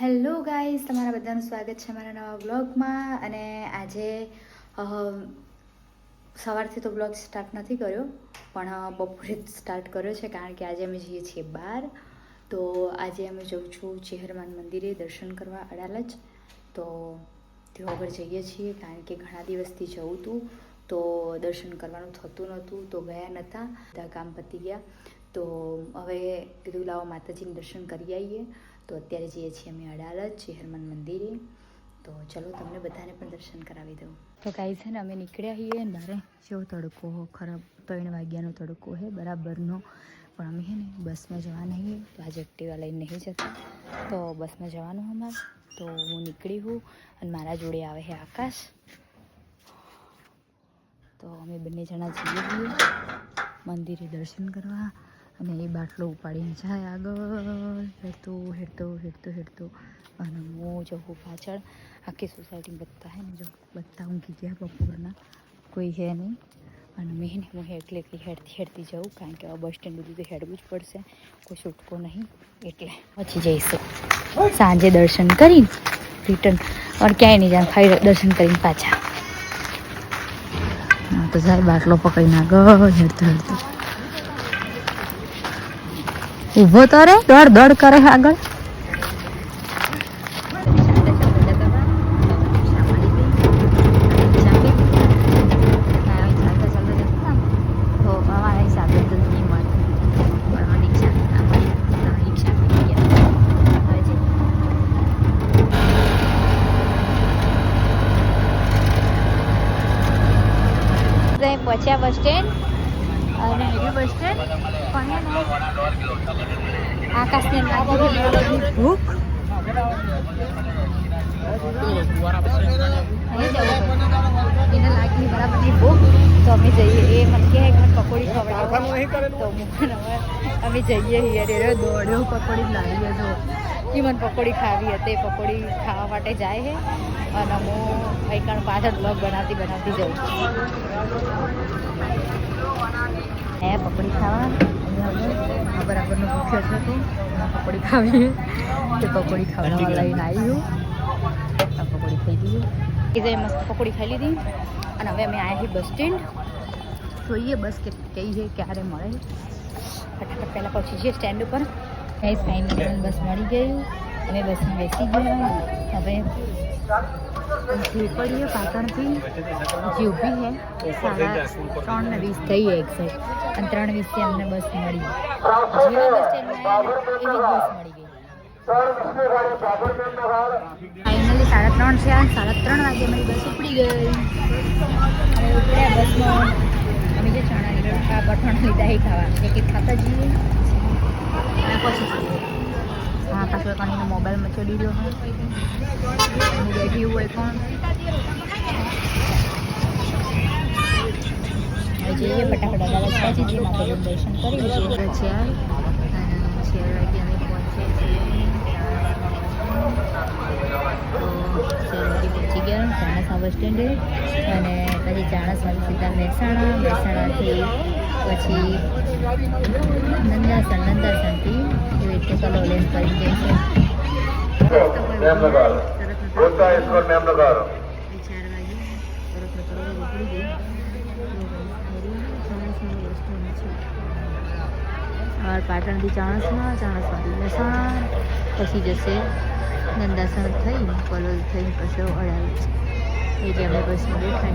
Hello guys તમારા બધાનું સ્વાગત છે મારા નવા બ્લોગમાં અને આજે સવારથી તો બ્લોગ સ્ટાર્ટ નથી કર્યો, પણ બપોરે જ સ્ટાર્ટ કર્યો છે કારણ કે આજે અમે જઈએ છીએ બહાર તો આજે અમે જઉં છું ચેહરમાન મંદિરે દર્શન કરવા અડાલજ. તો ત્યાં આગળ જઈએ છીએ કારણ કે ઘણા દિવસથી જવું હતું તો દર્શન કરવાનું થતું નહોતું, તો ગયા નહોતા બધા કામ પતી ગયા. તો હવે કીધું લાવો માતાજીને દર્શન કરી આવીએ. તો અત્યારે જઈએ છીએ અમે અડાલજ ચેહરમાન મંદિરે. તો ચલો તમને બધાને પણ દર્શન કરાવી દઉં. તો ગાઈ છે ને, અમે નીકળ્યા છીએ મારે જેવો તડકો ખરાબ ત્રણ વાગ્યાનો તડકો છે બરાબરનો. પણ અમે છે ને, બસમાં જવાના છીએ. તો આજે એક્ટિવા લઈને નહીં જતા. તો બસમાં જવાનું અમારે. તો હું નીકળી હું અને મારા જોડે આવે છે આકાશ. તો અમે બંને જણા જઈએ છીએ. મંદિરે દર્શન કરવા. અને એ બાટલો ઉપાડીને જાય આગળ. હેડતો હેડતો હેડતો હેડતો. અને હું જવું પાછળ. આખી સોસાયટી બધા હે ને જો, બધા ઊંઘી ગયા બપોરના. કોઈ હે નહીં. અને મેં ને, હું એટલે એટલી હેડતી હેડતી જાઉં. કારણ કે હવે બસ સ્ટેન્ડ બધું તો હેડવું જ પડશે. કોઈ છૂટકો નહીં. એટલે પછી જઈશું. સાંજે દર્શન કરીને રિટર્ન અને ક્યાંય નહીં જાય ખાઈ દર્શન કરીને પાછા. હા, તો જાય બાટલો પકડીને આગળ. હેડતો હેડતો. ઊભો તો રે દોડ દોડ કરે આગળ. પહોંચ્યા બસ સ્ટેન્ડ અને બસ સ્ટેન્ડ પણ આકાશને લાગી ભૂખ? એને લાગી બરાબરની ભૂખ? તો અમે જઈએ. એ મને કહે કે મને પકોડી ખવડાવો. તો હું અમે જઈએ હિયર દોડ્યો પકોડી લાવીએ જો. એ મને પકોડી ખાવી હતી. પકોડી ખાવા માટે જાય છે. અને હું અહીં પાછળ બ્લોગ બનાવતી બનાવતી જઉં હે પકોડી ખાવા અહીંયા બરાબરનો ભૂખ્યો છે તો પકોડી ખાવી. તે પકોડી ખાવા લઈને આવ્યું આ પકોડી ખાઈ દીધી એ જે મસ્ત પકોડી ખાઈ લીધી. અને હવે અમે આવ્યા છીએ બસ સ્ટેન્ડ. જોઈએ બસ કે કઈ છે ક્યારે મળે. ફટાફટ પહેલાં પહોંચી છીએ સ્ટેન્ડ ઉપર. કઈ ફાઇનલી બસ મળી ગયું. અમે બસમાં બેસી ગયા. હવે પડીએ પાટણથી જે ઊભી છે સાડા ત્રણ વીસ થઈ એક્ઝેક્ટ અને ત્રણ વીસથી અમને બસ મળી. જેવા બસ એવી બસ મળી ગઈ. ફાઇનલી સાડા ત્રણ છે સાડા ત્રણ વાગે મારી બસ ઉપડી ગઈ. અમે જે ચણા લીધા બઠણ લીધા એ ખાવા એક ખાતા જઈએ? અને પછી પાછો કાંઈ મોબાઈલમાં ચડી રહ્યો હોય હું બેઠી હોય પણ જઈએ ફટાફટ પહોંચી જઈએ દર્શન કરી લઈએ છે અને ચાર વાગે અમે પહોંચીએ પહોંચી ગયા ચાણસા બસ સ્ટેન્ડે અને પછી ચાણસમાંથી સીધા મહેસાણા મહેસાણાથી પછી નંદાસન નંદાસનથી એવી રીતે કલો લેન કરી જાય છે. પાટણથી ચાણસમાં ચાણસમાંથી મહેસાણા પછી જશે નંદાસન થઈ કલોલ થઈ પછી અડાવે છે એ જ અમે બસમાં બેઠા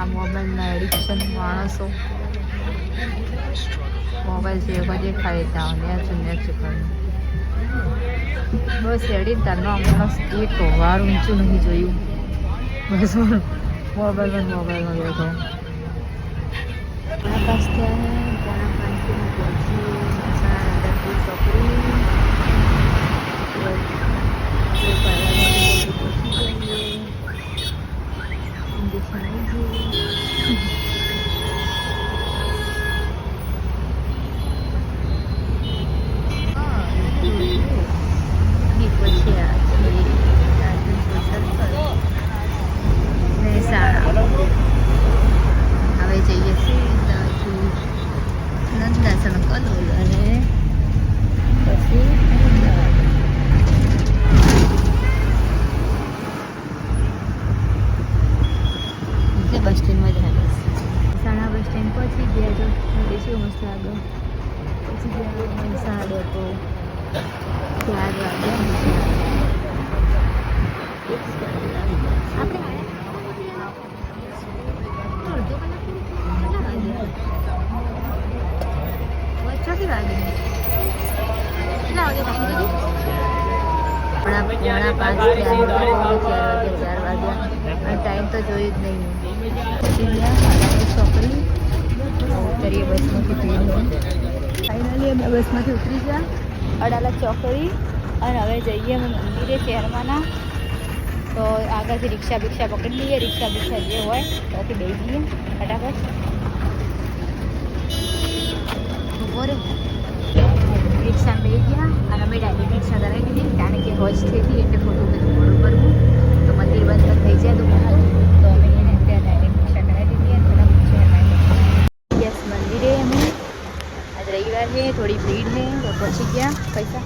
ના મોબાઈલના એડિક્શન માણસો. મોબાઈલ જેવો જે ખાઈ ત્યાં નેચું નેચું કરે બસ એડિટ તારનો માણસ એક વાર ઊંચું નહીં જોયું. બસ મોબાઈલમાં પણ મોબાઈલમાં બેઠો આકાશ ત્યાં મહેસાણા 怀中哼 પોણા પાંચ ટાઈમ તો જોયું જ નહીં છોકરી ઉતરીએ બસમાંથી ફાઇનલી અમે બસમાંથી ઉતરી ગયા. અડાલા ચોકડી. અને હવે જઈએ અમે મંદિરે શહેરમાંના. તો આગળથી રિક્ષા બિક્ષા પકડી લઈએ. રિક્ષા બિક્ષા જે હોય, ત્યાંથી બે જઈએ. ફટાફટ. ઊભો રિક્ષા બેસી ગયા. અને અમે ડાયરેક્ટ રિક્ષા કરાવી દીધી. કારણ કે હોજ થઈ એટલે ખોટું બધું મોડું કરવું. તો મંદિર બંધ થઈ જાય તો બહાર તો અમે એને ત્યાં ડાયરેક્ટ રિક્ષા કરાવી દીધી અને ફટાફટ યસ મંદિરે અમે આજ છે ભીડ છે તો પહોંચી ગયા પૈસા.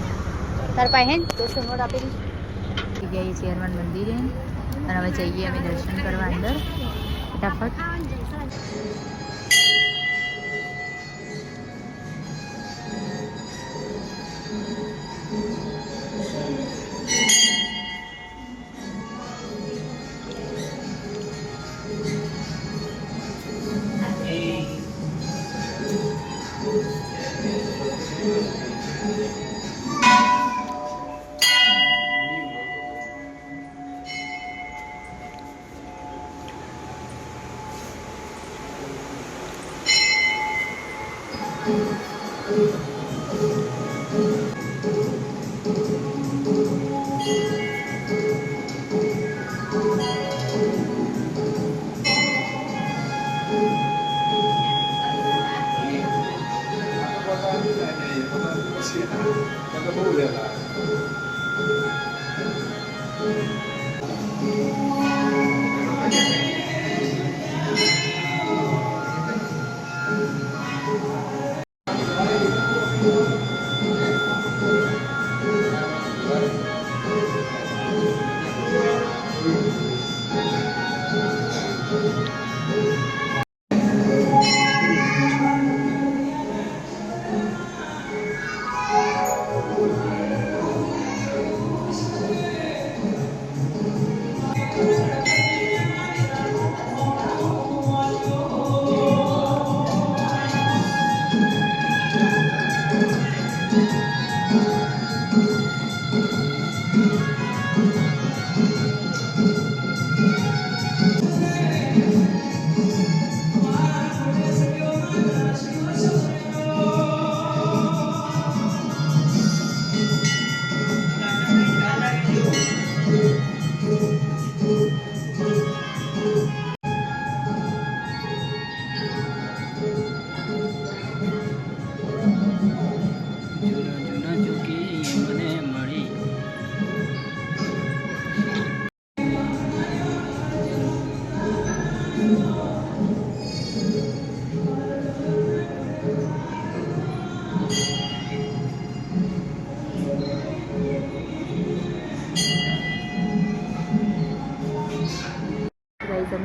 તાર પાસે હે ને? દોસ્તો નોટ આપેલી. પહોંચી ગયા એ ચેરમાન મંદિરે. અને હવે જઈએ અમે દર્શન કરવા અંદર. ફટાફટ.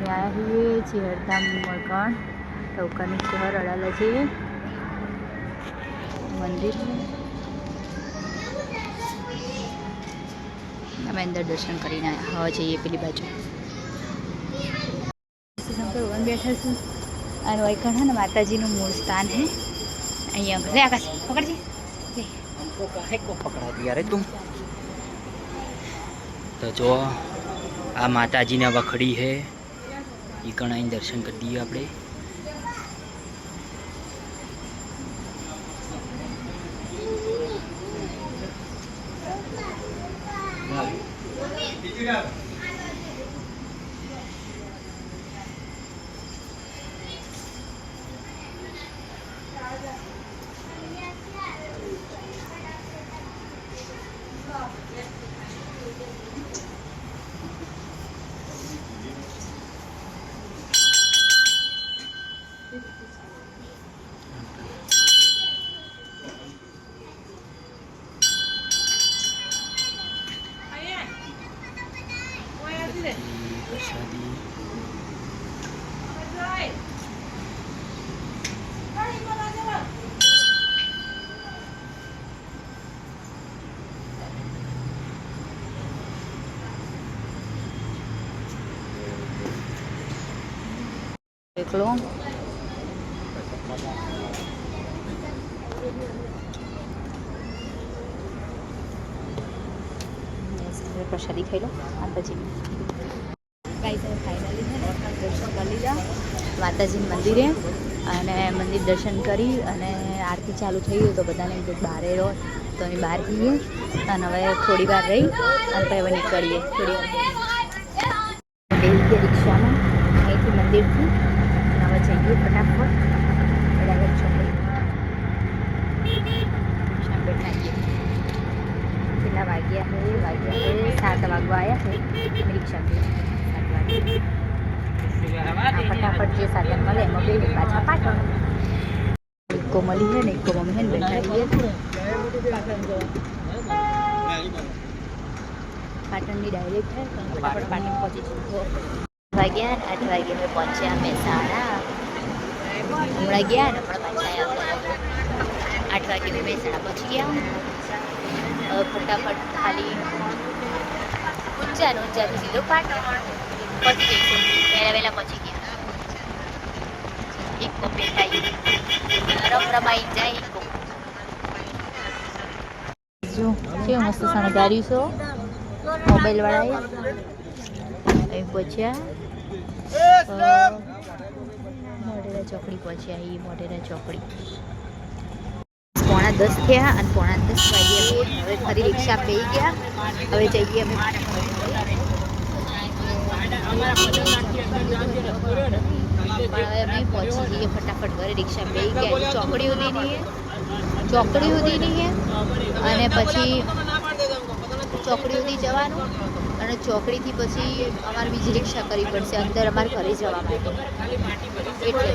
આવ્યા છીએ ચેરધામ મળકણ ટોકાનું શહેર અડાલે છે. મંદિર અમે અંદર દર્શન કરીને આવવા જઈએ પેલી બાજુ. ભગવાન બેઠા છું. અને વૈકણ ને માતાજીનું મૂળ સ્થાન હે. અહીંયા ઘરે આકાશ, પકડજે. પકડાતી યાર તું. તો જો, આ માતાજીના વખડી હે. એ કણાઈ દર્શન કરી દઈએ આપણે. देख लो प्रसादी खाई लो आता जी ગાઈસ હવે ફાઇનલી છે દર્શન કરી લીધા. માતાજી મંદિરે અને મંદિર દર્શન કરી અને આરતી ચાલુ થઈ ગયું તો બધાને એમ કે બહારે રહો, તો અહીં બહાર જઈએ અને હવે થોડી વાર રહી અને પછી હવે નીકળીએ. થોડી વાર બેસી ગયા રિક્ષામાં, અહીંથી મંદિરથી અને હવે જઈએ ફટાફટ. બરાબર રિક્ષામાં બેઠા કેટલા વાગ્યા છે વાગ્યા છે સાત વાગવા આવ્યા છે. રિક્ષા સાત વાગે આ ફટાફટ જે સાધન મળે એમાં બે પાછા ઇકો મળી છે ને બેઠા પાટણની ડાયરેક્ટ છે ફટાફટ પાટણ પહોંચી જઈએ. વાગ્યા આઠ વાગે અમે પહોંચ્યા મહેસાણા હમણાં ગયા ને પણ પાછા આવ્યા. આઠ વાગે અમે મહેસાણા પહોંચી ગયા ફટાફટ ખાલી ઊંચા ને ઊંચાથી સીધો પાટણ. પહોંચી જઈશું વહેલા વહેલા પહોંચી ગયા ઇકો બેઠાઈ રમ રમાઈ જાય ઇકો જો કેવું મસ્ત શણગાર્યું છો પહોંચ્યા મોઢેરા ચોકડી પહોંચ્યા એ મોઢેરા ચોકડી પોણા દસ થયા અને પોણા દસ વાગ્યા હવે ફરી રિક્ષા પી ગયા. હવે જઈએ અમે. અમે પહોંચી જઈએ ફટાફટ ઘરે રિક્ષા પી ગયા ચોકડી સુધી નહીં ચોકડી સુધી નહીં અને પછી ચોકડી સુધી જવાનું અને ચોકડીથી પછી અમારે બીજી રિક્ષા કરવી પડશે અંદર અમારે ઘરે જવા માટે એટલે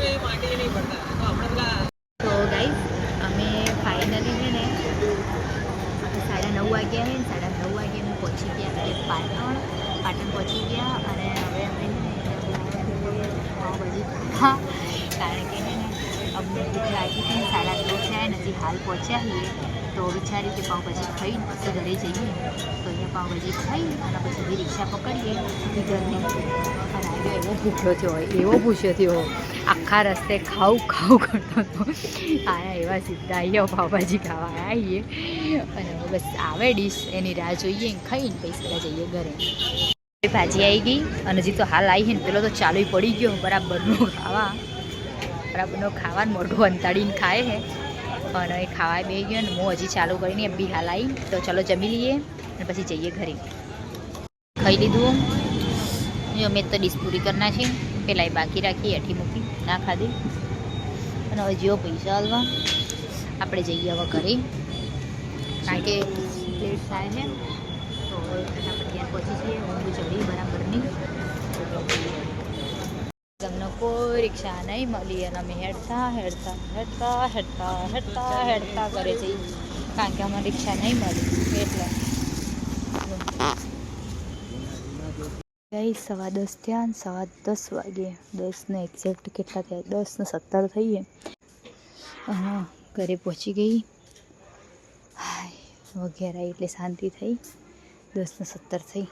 તો ગાઈઝ અમે ફાઇનલી છે ને સાડા નવ વાગ્યા ને સાડા નવ વાગ્યા અમે પહોંચી ગયા. પાટણ પાટણ પહોંચી ગયા અને હવે અમે છે ને પાવભાજી કારણ કે અમને ભૂખ લાગી હતી સાડા નવ થયા ને હાલ પહોંચ્યા છીએ, તો વિચાર્યું કે પાઉંભાજી ખાઈને પછી ઘરે જઈએ. તો અહીંયા પાઉંભાજી ખાઈ, અને પછી બી રિક્ષા પકડીએ. ઘરને આવ્યો એવો ભૂખ્યો થયો એવો ભૂખ્યો થયો આખા રસ્તે ખાઉં ખાવું કરતો હતો. આયા એવા સીધા અહીંયા પાવભાજી ખાવા આવીએ અને બસ આવે ડીશ, એની રાહ જોઈએ ખાઈને પછી સીધા જઈએ ઘરે. ભાજી આવી ગઈ અને હજી તો હાલ આવી છે ને, પેલો તો ચાલુ પડી ગયો બરાબરનું ખાવા. બરાબરનો ખાવાનું મોઢું અંતાડીને ખાય છે અને એ ખાવા બે ગયો ને, હું હજી ચાલુ કરીને એમ બી હાલ આવી તો ચલો જમી લઈએ અને પછી જઈએ ઘરે. ખાઈ લીધું. અમે તો ડીશ પૂરી કરના છે પેલા એ બાકી રાખી અઠી મૂકી. ના ખાધી. અને હવે પૈસા હાલવા. આપણે જઈએ હવે ઘરે. કારણ કે લેટ થાય છે તો પહોંચી જઈએ ઊંઘ ચડી બરાબરની તમને કોઈ રિક્ષા નહીં મળી અને અમે હેડતા હેડતા હેડતા હેડતા હેડતા હેડતા ઘરે જઈ. કારણ કે અમને રિક્ષા નહીં મળી, એટલે. ગઈ સવા દસ ને સવા દસ વાગે. દસને એક્ઝેક્ટ કેટલા થયા? દસને સત્તર થઈએ. ઘરે પહોંચી ગઈ. વગેરે એટલે શાંતિ થઈ. દસ ને સત્તર થઈ.